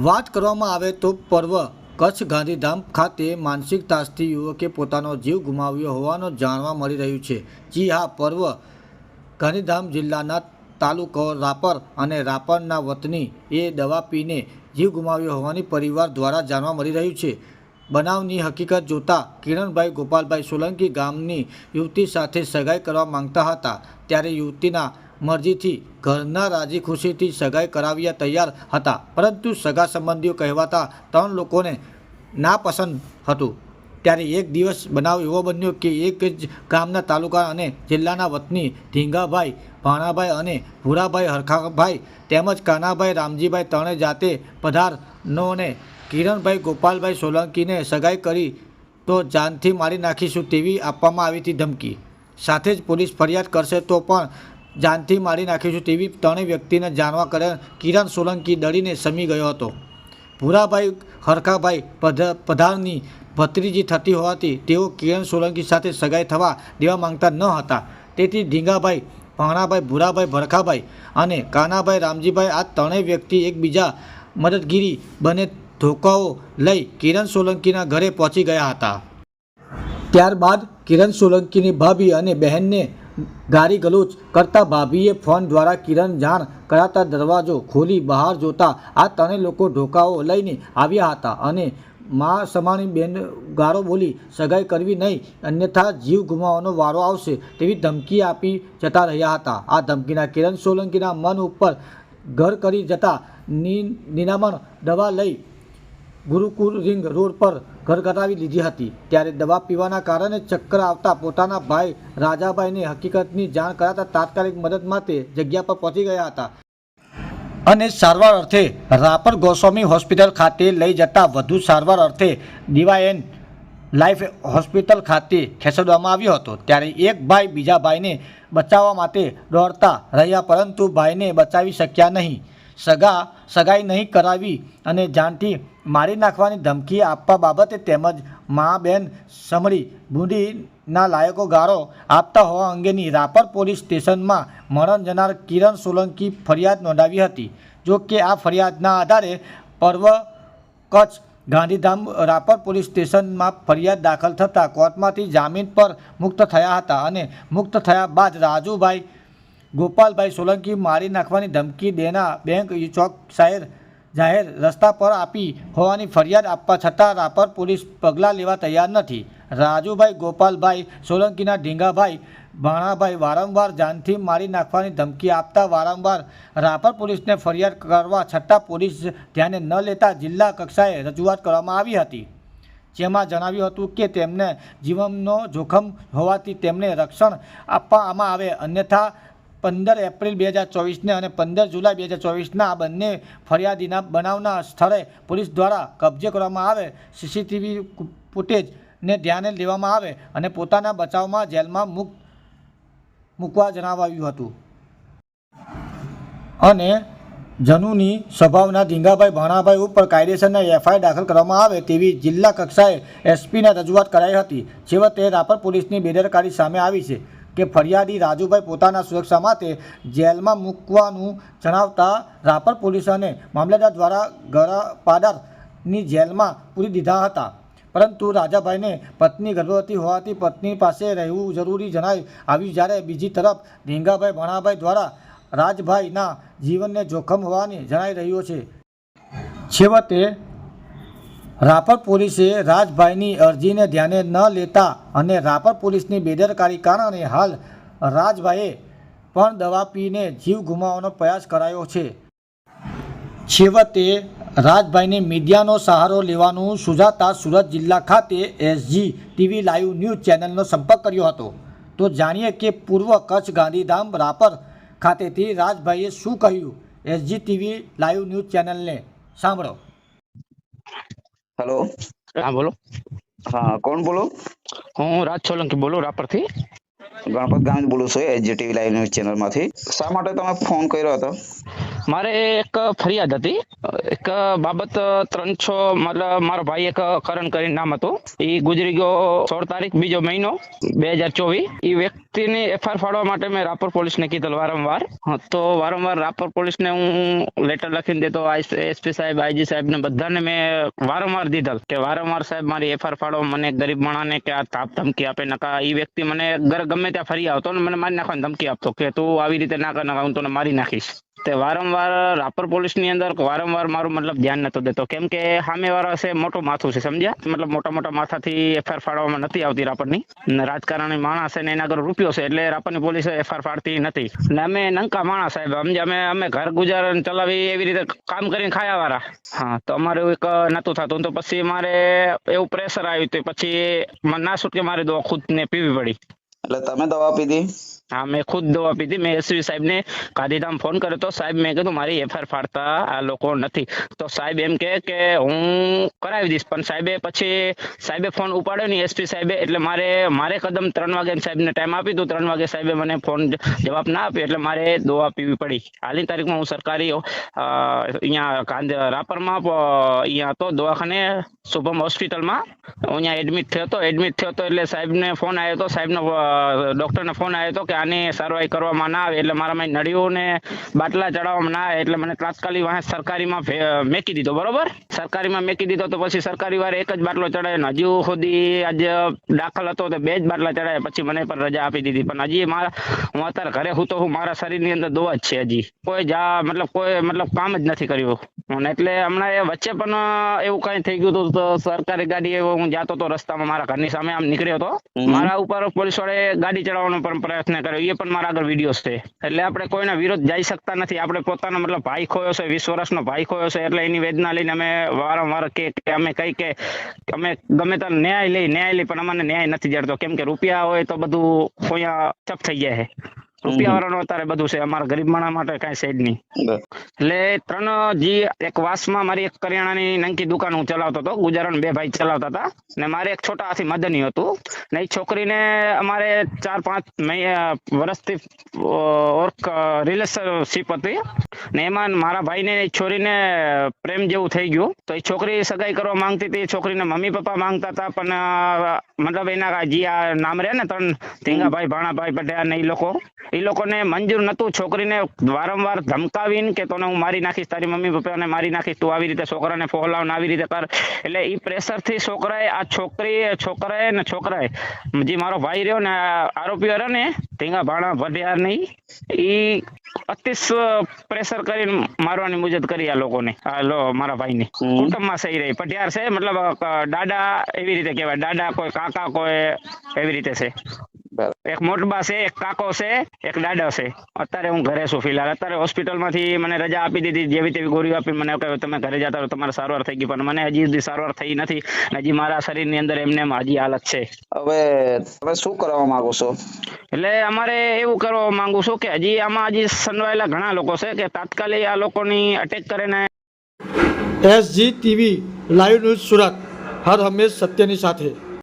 વાત કરવામાં આવે તો પર્વ કચ્છ ગાંધીધામ ખાતે માનસિક ત્રાસથી યુવકે પોતાનો જીવ ગુમાવ્યો હોવાનું જાણવા મળી રહ્યું છે. જી હા, પર્વ ગાંધીધામ જિલ્લાના તાલુકો રાપર અને રાપરના વતની એ દવા પીને જીવ ગુમાવ્યો હોવાની પરિવાર દ્વારા જાણવા મળી રહ્યું છે. બનાવની હકીકત જોતા કિરણભાઈ ગોપાલભાઈ સોલંકી ગામની યુવતી સાથે સગાઈ કરવા માંગતા હતા. ત્યારે યુવતીના મરજીથી ઘરના રાજી ખુશીથી સગાઈ કરાવ્યા તૈયાર હતા. પરંતુ સગા સંબંધીઓ કહેવાતા ત્રણ લોકોને નાપસંદ હતું. ત્યારે એક દિવસ બનાવ એવો બન્યો કે એક જ ગામના તાલુકા અને જિલ્લાના વતની ઢીંગાભાઈ, ભાણાભાઈ અને ભૂરાભાઈ હરખાભાઈ તેમજ કાનાભાઈ, રામજીભાઈ ત્રણે જાતે પધારનોને કિરણભાઈ, ગોપાલભાઈ સોલંકીને સગાઈ કરી તો જાનથી મારી નાખીશું તેવી આપવામાં આવી હતી ધમકી. સાથે જ પોલીસ ફરિયાદ કરશે તો પણ જાનથી મારી નાખીશું તેવી ત્રણેય વ્યક્તિને જાણવા કર્યા કિરણ સોલંકી ડરીને સમી ગયો હતો. ભૂરાભાઈ હરખાભાઈ પધ, પધારની ભત્રીજી થતી હોવાથી તેઓ કિરણ સોલંકી સાથે સગાઈ થવા દેવા માંગતા ન હતા. તેથી ઢીંગાભાઈ, ભાણાભાઈ, ભૂરાભાઈ, ભરખાભાઈ અને કાનાભાઈ, રામજીભાઈ આ ત્રણેય વ્યક્તિ એકબીજા મદદગીરી બને ધોકાઓ લઈ કિરણ સોલંકીના ઘરે પહોંચી ગયા હતા. ત્યારબાદ કિરણ સોલંકીની ભાભી અને બહેનને ગારી ગલોચ કરતા ભાભીએ ફોન દ્વારા કિરણ જાણ કરાતા દરવાજો ખોલી બહાર જોતા આ ત્રણેય લોકો ઢોકાઓ લઈને આવ્યા હતા અને મા સમાણી બેન ગારો બોલી, સગાઈ કરવી નહીં, અન્યથા જીવ ગુમાવવાનો વારો આવશે તેવી ધમકી આપી જતા રહ્યા હતા. આ ધમકીના કિરણ સોલંકીના મન ઉપર ઘર કરી જતા નિ, નિનામણ દવા લઈ ગુરુકુલ રિંગ રોડ પર ઘર કરાવી લીધી હતી. ત્યારે દવા પીવાના કારણે ચક્કર આવતા પોતાના ભાઈ રાજાભાઈને હકીકતની જાણ કરાતા તાત્કાલિક મદદ માટે જગ્યા પર પહોંચી ગયા હતા. અને સારવાર અર્થે રાપર ગોસ્વામી હોસ્પિટલ ખાતે લઈ જતા વધુ સારવાર અર્થે ડીવાયએન લાઈફ હોસ્પિટલ ખાતે ખસેડવામાં આવ્યો હતો. ત્યારે એક ભાઈ બીજા ભાઈને બચાવવા માટે દોડતા રહ્યા, પરંતુ ભાઈને બચાવી શક્યા નહીં. સગા, સગાઈ નહીં કરાવી અને જાનથી મારી નાખવાની ધમકી આપવા બાબતે તેમજ મા બેન સમળી બુંદીના લાયકો ગાળો આપતા હોવા અંગેની રાપર પોલીસ સ્ટેશનમાં મરણ જનાર કિરણ સોલંકી ફરિયાદ નોંધાવી હતી. જો કે આ ફરિયાદના આધારે પર્વ કચ્છ ગાંધીધામ રાપર પોલીસ સ્ટેશનમાં ફરિયાદ દાખલ થતાં કોર્ટમાંથી જામીન પર મુક્ત થયા હતા અને મુક્ત થયા બાદ રાજુભાઈ ગોપાલભાઈ સોલંકી મારી નાખવાની ધમકી દેના બેંક ચોક શહેર જાહેર રસ્તા પર આપી હોવાની ફરિયાદ આપવા છતાં રાપર પોલીસ પગલાં લેવા તૈયાર નથી. રાજુભાઈ ગોપાલભાઈ સોલંકીના ઢીંગાભાઈ ભાણાભાઈ વારંવાર જાનથી મારી નાખવાની ધમકી આપતા વારંવાર રાપર પોલીસને ફરિયાદ કરવા છતાં પોલીસ ધ્યાને ન લેતા જિલ્લા કક્ષાએ રજૂઆત કરવામાં આવી હતી. જેમાં જણાવ્યું હતું કે તેમને જીવનનો જોખમ હોવાથી તેમને રક્ષણ આપવામાં આવે, અન્યથા પંદર એપ્રિલ બે હજાર ચોવીસને અને પંદર જુલાઈ બે હજાર ચોવીસના આ બંને ફરિયાદીના બનાવના સ્થળે પોલીસ દ્વારા કબજે કરવામાં આવે, સીસીટીવી ફૂટેજને ધ્યાને લેવામાં આવે અને પોતાના બચાવમાં જેલમાં મુક, મૂકવા જણાવાયું હતું. અને જનુની સ્વભાવના ધીંગાભાઈ ભાણાભાઈ ઉપર કાયદેસરના એફઆઈઆર દાખલ કરવામાં આવે તેવી જિલ્લા કક્ષાએ એસપીને રજૂઆત કરાઈ હતી. છેવટે રાપર પોલીસની બેદરકારી સામે આવી છે. કે ફરિયાદી રાજુભાઈ પોતાના સુરક્ષા માટે જેલમાં મૂકવાનું જણાવતા રાપર પોલીસ અને મામલેદાર દ્વારા ગળાપાદરની જેલમાં પૂરી દીધા હતા. પરંતુ રાજાભાઈને પત્ની ગર્ભવતી હોવાથી પત્ની પાસે રહેવું જરૂરી જણાઈ આવ્યું જ્યારે બીજી તરફ ધીંગાભાઈ ભણાભાઈ દ્વારા રાજભાઈના જીવનને જોખમ હોવાની જણાઈ રહ્યો છે. છેવટે રાપર પોલીસે રાજભાઈની અરજીને ધ્યાને ન લેતા અને રાપર પોલીસની બેદરકારી કારણે હાલ રાજભાઈએ પણ દવા પીને જીવ ગુમાવવાનો પ્રયાસ કરાયો છે. છેવટે રાજભાઈને મીડિયાનો સહારો લેવાનું સુજાતા સુરત જિલ્લા ખાતે એસજી ટીવી લાઈવ ન્યૂઝ ચેનલનો સંપર્ક કર્યો હતો. તો જાણીએ કે પૂર્વ કચ્છ ગાંધીધામ રાપર ખાતેથી રાજભાઈએ શું કહ્યું? એસજી ટીવી લાઈવ ન્યૂઝ ચેનલને સાંભળો. હેલો. હા બોલો. હા કોણ બોલો? હું રાજ સોલંકી બોલું રાપરથી. ગણપત ગામ બોલું છું એચજીટીવી લાઈવ ન્યૂઝ ચેનલમાંથી શા માટે તમે ફોન કર્યો હતો? મારે એક ફરિયાદ હતી. એક બાબત ત્રણ છ મતલબ મારો ભાઈ એક કરણ કરીને નામ હતું. એ ગુજરી ગયો સોળ તારીખ બીજો મહિનો બે હજાર ચોવીસ. એ વ્યક્તિની એફઆઈઆર ફાડવા માટે મેં રાપર પોલીસને કીધેલ વારંવાર. તો વારંવાર રાપર પોલીસને હું લેટર લખીને દેતો. એસપી સાહેબ આઈજી સાહેબ ને બધાને મેં વારંવાર દીધેલ કે વારંવાર સાહેબ, મારી એફઆઈઆર ફાડો મને ગરીબ માણાને કે આ તાપ ધમકી આપે નકા એ વ્યક્તિ મને ગમે ત્યાં ફરી આવતો ને મને મારી નાખવાની ધમકી આપતો કે તું આવી રીતે ના કર હું તને મારી નાખીશ. તે વારંવાર રાપર પોલીસની અંદર વારંવાર મારું મતલબ ધ્યાન નતો દેતો. કેમ કે સામે વાળા છે મોટો માથું છે, સમજ્યા? મતલબ મોટા મોટા માથાથી એફઆઈઆર ફાડવામાં નથી આવતી રાપરની. ને રાજકારણી માણસ છે એના આગળ રૂપિયો છે, એટલે રાપરની પોલીસ એફઆઈઆર ફાડતી નથી. ને અમે નંકા માણસ સાહેબ, સમજ્યા? અમે અમે ઘર ગુજાર ચલાવી એવી રીતે કામ કરીને ખાયા વાળા હા, તો અમારે એવું નતું થતું. તો પછી મારે એવું પ્રેશર આવ્યું તો પછી ના છૂટકે મારે દવા ખુદ ને પીવી પડી. એટલે તમે દવા પીધી? હા, મેં ખુદ દવા પીધી. મેં એસવી સાહેબ ને ગાંધીધામ ફોન કર્યો તો સાહેબ મેં કીધું, મારી એફઆઈઆર ફાડતા આ લોકો નથી. તો સાહેબ એમ કે કે, હું કરાવી દઈશ. પણ સાહેબે પછી સાહેબે ફોન ઉપાડ્યો નહીં. એસપી સાહેબે, એટલે મારે મારે કદમ ત્રણ વાગે સાહેબને ટાઈમ આપી દઉં ત્રણ વાગે સાહેબે મને ફોન જવાબ ના આપ્યો, એટલે મારે દવા પીવી પડી. હાલની તારીખમાં હું સરકારી અહીંયા ગાંધી રાપરમાં અહીંયા હતો, દવાખાને, શુભમ હોસ્પિટલમાં. હું અહીંયા એડમિટ થયો હતો. એડમિટ થયો હતો એટલે સાહેબને ફોન આવ્યો હતો. સાહેબનો ડોક્ટરને ફોન આવ્યો હતો કે આની સારવાર કરવામાં ના આવે એટલે મારામાં નળીઓને બાટલા ચડાવવામાં ના આવે એટલે મને તાત્કાલિક વાંહે સરકારીમાં મેકી દીધો બરોબર? સરકારીમાં મેકી દીધો તો પછી સરકારી વારે એક જ બાટલો ચડાવ્યો હજુ સુધી આજે દાખલ હતો તો બે જ બાટલા ચડાવ્યા પછી મને પણ રજા આપી દીધી. પણ હજી મારા હું અત્યારે ઘરે હું તો હું મારા શરીરની અંદર દવા જ છે હજી. કોઈ જા મતલબ કોઈ મતલબ કામ જ નથી કર્યું. એટલે હમણાં એ વચ્ચે પણ એવું કઈ થઈ ગયું હતું તો સરકારી ગાડી એવો હું જાતો હતો રસ્તામાં મારા ઘરની સામે આમ નીકળ્યો હતો. મારા ઉપર પોલીસ વાળે ગાડી ચડાવવાનો પણ પ્રયત્ન કર્યો એ પણ મારા આગળ વીડિયો છે. એટલે આપણે કોઈના વિરોધ જઈ શકતા નથી. આપણે પોતાનો મતલબ ભાઈ ખોયો છે, વીસ વર્ષનો ભાઈ ખોયો છે, એટલે એની વેદના લઈને અમે વારંવાર કે કે અમે કઈ કે અમે ગમે ત્યાં ન્યાય લઈ ન્યાય લઈ, પણ અમને ન્યાય નથી જડતો. કેમ કે રૂપિયા હોય તો બધું અહીંયા ચપ થઈ જાય છે. રૂપિયા વાળાનો અત્યારે બધું છે. અમારા ગરીબ માણસ માટે કઈ સેડ નહીં. એટલે ત્રણ જી એક વાસમાં મારી એક કરિયાણાની નંકી દુકાન હું ચલાવતો હતો. ગુજરાન બે ભાઈ ચલાવતા હતા. ને મારે એક છોટા હાથી મદની હતું. ને એ છોકરીને અમારે ચાર પાંચ વર્ષથી ઓર્ક રિલેશનશીપ હતી. ને એમાં મારા ભાઈને એ છોરીને પ્રેમ જેવું થઈ ગયું. તો એ છોકરી સગાઈ કરવા માંગતી હતી. એ છોકરીને મમ્મી પપ્પા માંગતા હતા. પણ મતલબ એના જે આ નામ રહ્યા ને ત્રણ ધીંગાભાઈ ભાણાભાઈ પટેલ ને એ લોકો. એ લોકોને મંજૂર નતું છોકરીને વારંવાર ધમકાવીને કે તને હું મારી નાખીશ તારી મમ્મી પપ્પાને મારી નાખીશ તું આવી રીતે છોકરાને ફોલાવ આવી રીતે કર. એટલે એ પ્રેશરથી છોકરાએ આ છોકરી છોકરાએ ને છોકરાએ જે મારો ભાઈ રહ્યો ને આરોપીઓ રહ્યો ને ધીંગા ભાણા ભટિયાર નહીં ઈ અતિશ પ્રેશર કરીને મારવાની મુજબ કરી આ લોકોને આ લો મારા ભાઈને. કુટુંબમાં સહી રહી. પઢિયાર છે મતલબ દાદા એવી રીતે કહેવાય. દાદા કોઈ કાકા કોઈ એવી રીતે છે. એક મોટબા છે એક કાકો છે એક દાદા છે. અત્યારે હું ઘરે છું ફિલહાલ. અત્યારે હોસ્પિટલમાંથી મને રજા આપી દીધી જેવી તેવી ગોળીઓ આપી મને કહ્યું તમે ઘરે જતા રહો તમારે સારવાર થઈ ગઈ. પણ મને હજી સુધી સારવાર થઈ નથી હજી મારા શરીરની અંદર એમને હજી હાલત છે. હવે તમે શું કરવા માંગો છો? એટલે અમારે એવું કરવા માંગુ છું કે હજી આમાં હજી સંડવાયેલા ઘણા લોકો છે કે તાત્કાલિક આ લોકોની અટેક કરીને SG TV live news Surat. હર હંમેશ સત્યની સાથે.